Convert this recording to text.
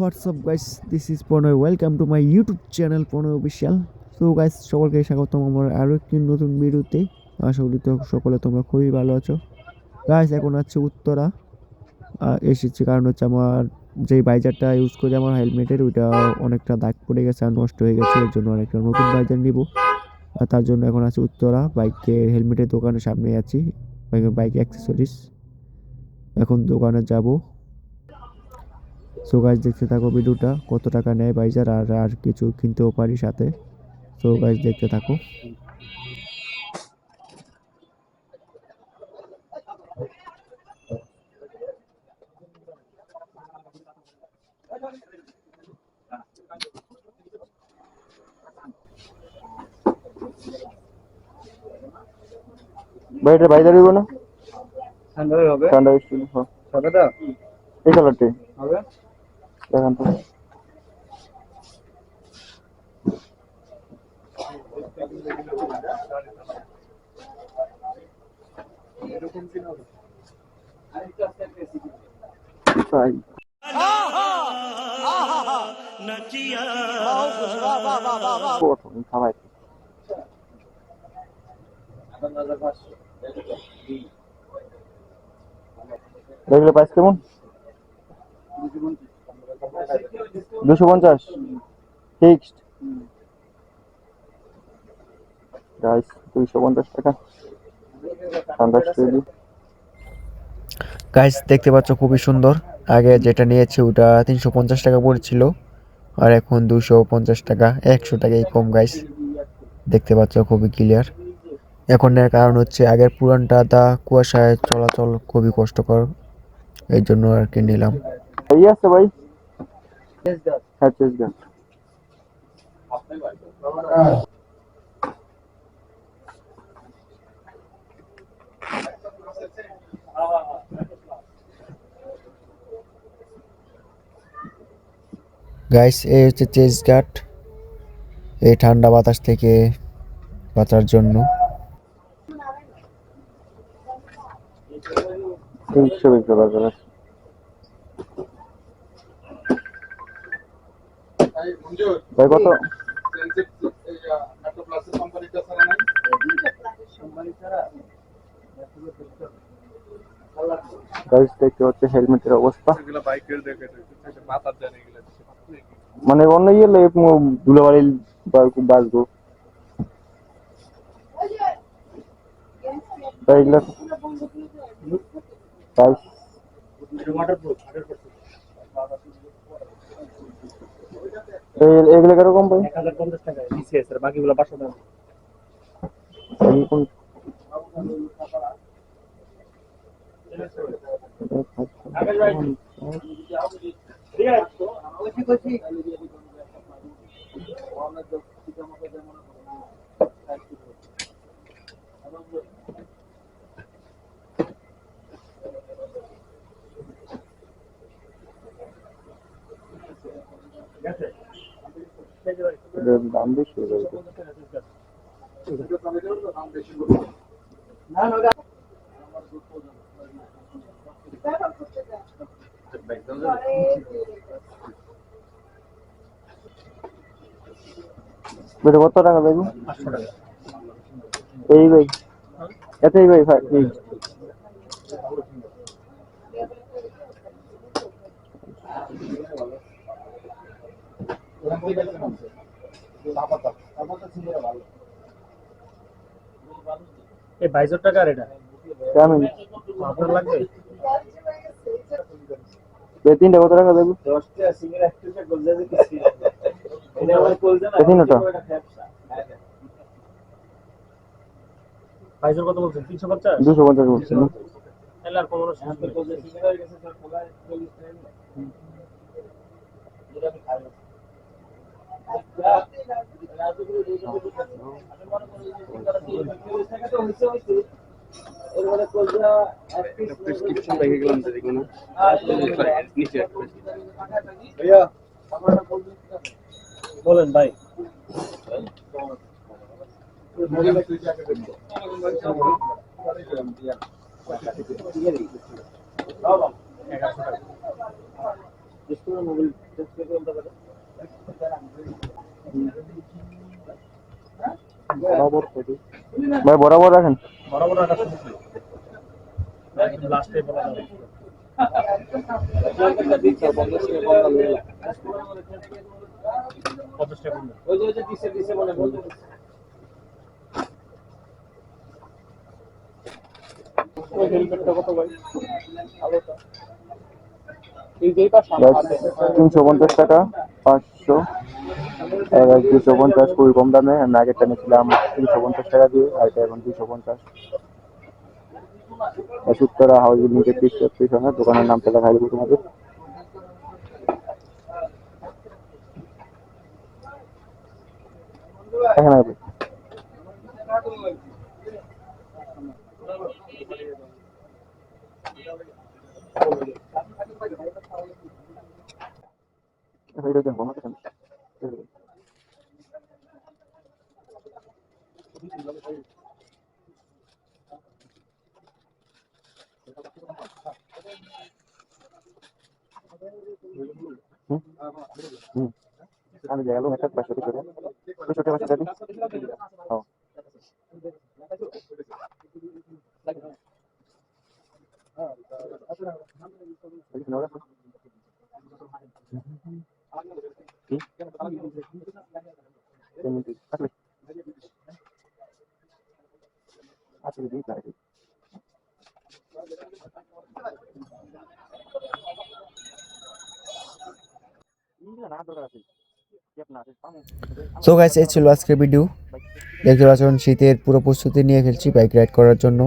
What's up, guys? This is Pronoy. Welcome to my YouTube channel, Pronoy Official. So guys সকলকে স্বাগতম আমার আরও একটি নতুন ভিডিওতে। আশা করি সকলে তোমরা খুবই ভালো আছো। গাইস এখন আছে উত্তরা। এসেছি কারণ হচ্ছে আমার যে বাইজারটা ইউজ করি আমার হেলমেটের ওইটা অনেকটা দাগ পড়ে গেছে আর নষ্ট হয়ে গেছে। এর জন্য অনেকটা নতুন বাইজার নিব। আর তার জন্য এখন আছে উত্তরা। বাইকের হেলমেটের দোকানের সামনে আছি। বাইকের বাইক অ্যাক্সেসরিজ এখন দোকানে যাব। সো গাইজ দেখতে থাকো ভিডিওটা, কত টাকা নেয় বাইজার আর আর কিছু কিনতেও পারি সাথে। সো গাইজ দেখতে থাকো। এটা বাইরে দিব না। ঠান্ডা হবে? ঠান্ডা স্টিল হ্যাঁ সাদাটা এই কালারটি হবে? দেখান তো। তাই খাওয়াই প্রাইস কেমন? দুশো পঞ্চাশ। ফিক্সড গাইস দুইশো পঞ্চাশ টাকা। ঠান্ডা স্টিল গাইজ দেখতে পাচ্ছ খুবই সুন্দর। আগে যেটা নিয়েছি ওটা তিনশো পঞ্চাশ টাকা পড়ছিল, আর এখন দুশো পঞ্চাশ টাকা, একশো টাকাই কম গাইস দেখতে পাচ্ছ খুবই ক্লিয়ার এখন এর কারণ হচ্ছে আগের পুরানটা দা কুয়াশায় চলাচল খুবই কষ্টকর এই জন্য আর কি নিলাম। এই আছে ভাই? হ্যাঁ চেস গান গাইস এই হচ্ছে চেস গার্ড এই ঠান্ডা বাতাস থেকে বাঁচার জন্য। তিনশো বিক্রি বাজার কত দেখতে হচ্ছে হেলমেটের অবস্থা। মানে অন্য ইয়ে ধুলাবাড়ি বাঁচবো তাই এগুলা এই- এগুলো কীরকম ভাই? এক হাজার পঞ্চাশ টাকা বিসিএস এর বাকিগুলো পাঁচশো টাকা এই কোন- দাম বেশি বেটা কত টাকা দেবো এই ভাই এতই ভাই ভাই এই। এই বাইশের টাকা আর এটা? কেমন? আপনার লাগবে? এই তিনটা কত টাকা দেবো তিনটা। বাইশের কত বলছেন? তিনশো পঞ্চাশ? দুশো পঞ্চাশ বলছি তাহলে আর প্রেসক্রিপশন দেখে গেলাম যে দেখুন নিচে বলেন ভাই বরাবর ভাই বরাবর রাখেন। বরাবর লাস্টে বলা যাবে। তিনশো পঞ্চাশ টাকা পাঁচশো। এক দুশো পঞ্চাশ খুবই কম দামে। আমি আগেরটা নিয়েছিলাম তিনশো পঞ্চাশ টাকা দিয়ে আর এটা এখন দুশো পঞ্চাশ। সুতরা হাউস লিমিটেড পিছনে দোকানের নামটা লেখা দেবো তোমাদের। এখানে আসবে। এটা দেখো, আমার কাছে। হুম? হুম। আমি গেলাম একটা পাঁচশো টাকা দুশো টাকা পাঁচশো টাকা ও এখানে ওরা- কি? এমনি আসলে আসলে দিই তাই না দরকার আছে না আছে সো গাইস এই ছিল আজকের ভিডিও দেখতে পাচ্ছেন শীতের পুরো প্রস্তুতি নিয়ে ফেলছি বাইক রাইড করার জন্য।